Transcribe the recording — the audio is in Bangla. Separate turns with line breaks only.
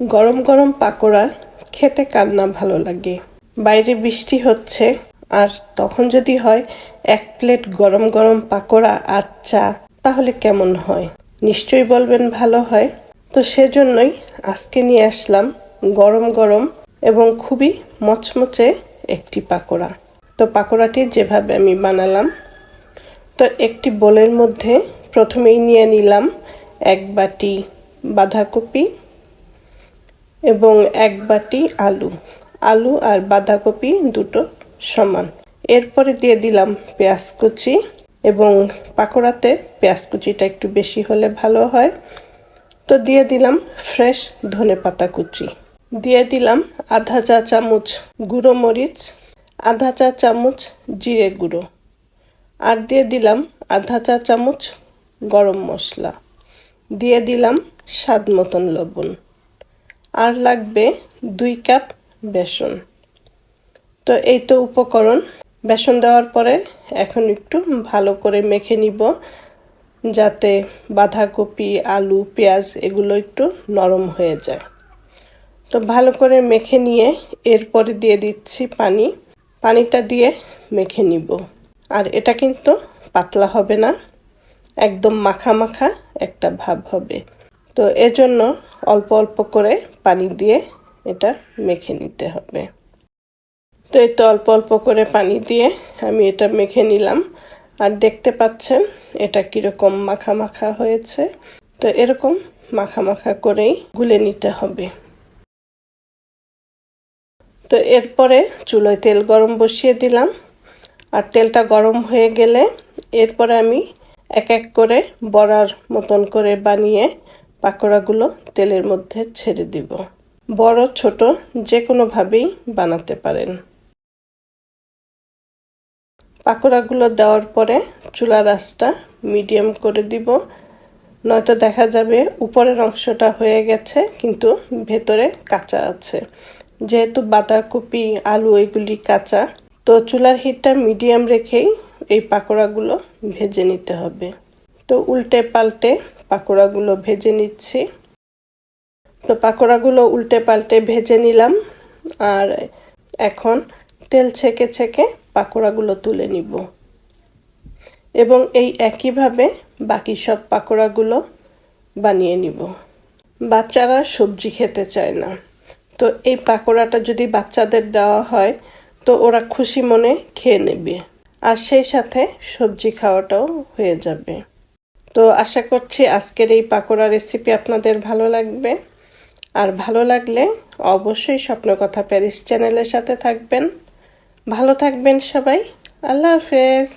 গরম গরম পাকোড়া খেতে কার না ভালো লাগে? বাইরে বৃষ্টি হচ্ছে, আর তখন যদি হয় এক প্লেট গরম গরম পাকোড়া আর চা, তাহলে কেমন হয়? নিশ্চয়ই বলবেন ভালো হয়। তো সেজন্যই আজকে নিয়ে আসলাম গরম গরম এবং খুবই মচমচে একটি পাকোড়া। তো পাকোড়াটি যেভাবে আমি বানালাম, তো একটি বোলের মধ্যে প্রথমেই নিয়ে নিলাম এক বাটি বাঁধাকপি এবং এক বাটি আলু। আলু আর বাঁধাকপি দুটো সমান। এরপরে দিয়ে দিলাম পেঁয়াজ কুচি এবং পাকোড়াতে পেঁয়াজ কুচিটা একটু বেশি হলে ভালো হয়। তো দিয়ে দিলাম ফ্রেশ ধনে পাতা কুচি। দিয়ে দিলাম আধা চা চামচ গুঁড়ো মরিচ, আধা চা চামচ জিরে গুঁড়ো আর দিয়ে দিলাম আধা চা চামচ গরম মশলা। দিয়ে দিলাম স্বাদ মতন লবণ। আর লাগবে দুই কাপ বেসন। তো এই তো উপকরণ। বেসন দেওয়ার পরে এখন একটু ভালো করে মেখে নিব, যাতে বাঁধাকপি, আলু, পেঁয়াজ এগুলো একটু নরম হয়ে যায়। তো ভালো করে মেখে নিয়ে এরপরে দিয়ে দিচ্ছি পানি। পানিটা দিয়ে মেখে নিব। আর এটা কিন্তু পাতলা হবে না, একদম মাখা মাখা একটা ভাব হবে। তো এজন্য অল্প অল্প করে পানি দিয়ে এটা মেখে নিতে হবে। তো এই তো অল্প অল্প করে পানি দিয়ে আমি এটা মেখে নিলাম। আর দেখতে পাচ্ছেন, এটা কীরকম মাখা মাখা হয়েছে। তো এরকম মাখা মাখা করেই গুলে নিতে হবে। তো এরপরে চুলোয় তেল গরম বসিয়ে দিলাম। আর তেলটা গরম হয়ে গেলে এরপরে আমি এক এক করে বড়ার মতন করে বানিয়ে পাকোড়াগুলো তেলের মধ্যে ছেড়ে দিব। বড়, ছোট যে কোনোভাবেই বানাতে পারেন। পাকোড়াগুলো দেওয়ার পরে চুলার আঁচটা মিডিয়াম করে দিব। নয়তো দেখা যাবে উপরের অংশটা হয়ে গেছে, কিন্তু ভেতরে কাঁচা আছে। যেহেতু বাঁধাকপি, আলু এগুলি কাঁচা, তো চুলার হিটটা মিডিয়াম রেখেই এই পাকোড়াগুলো ভেজে নিতে হবে। তো উল্টে পাল্টে পাকোড়াগুলো ভেজে নিচ্ছি। তো পাকোড়াগুলো উল্টে পাল্টে ভেজে নিলাম আর এখন তেল ছেঁকে ছেঁকে পাকোড়াগুলো তুলে নিব। এবং এই একইভাবে বাকি সব পাকোড়াগুলো বানিয়ে নিব। বাচ্চারা সবজি খেতে চায় না। তো এই পাকোড়াটা যদি বাচ্চাদের দেওয়া হয়, তো ওরা খুশি মনে খেয়ে নেবে। আর সেই সাথে সবজি খাওয়াটাও হয়ে যাবে। তো আশা করছি আজকের এই পাকোড়া রেসিপি আপনাদের ভালো লাগবে। আর ভালো লাগলে অবশ্যই স্বপ্ন কথা প্যারিস চ্যানেলের সাথে থাকবেন। ভালো থাকবেন সবাই। আল্লাহ হাফেজ।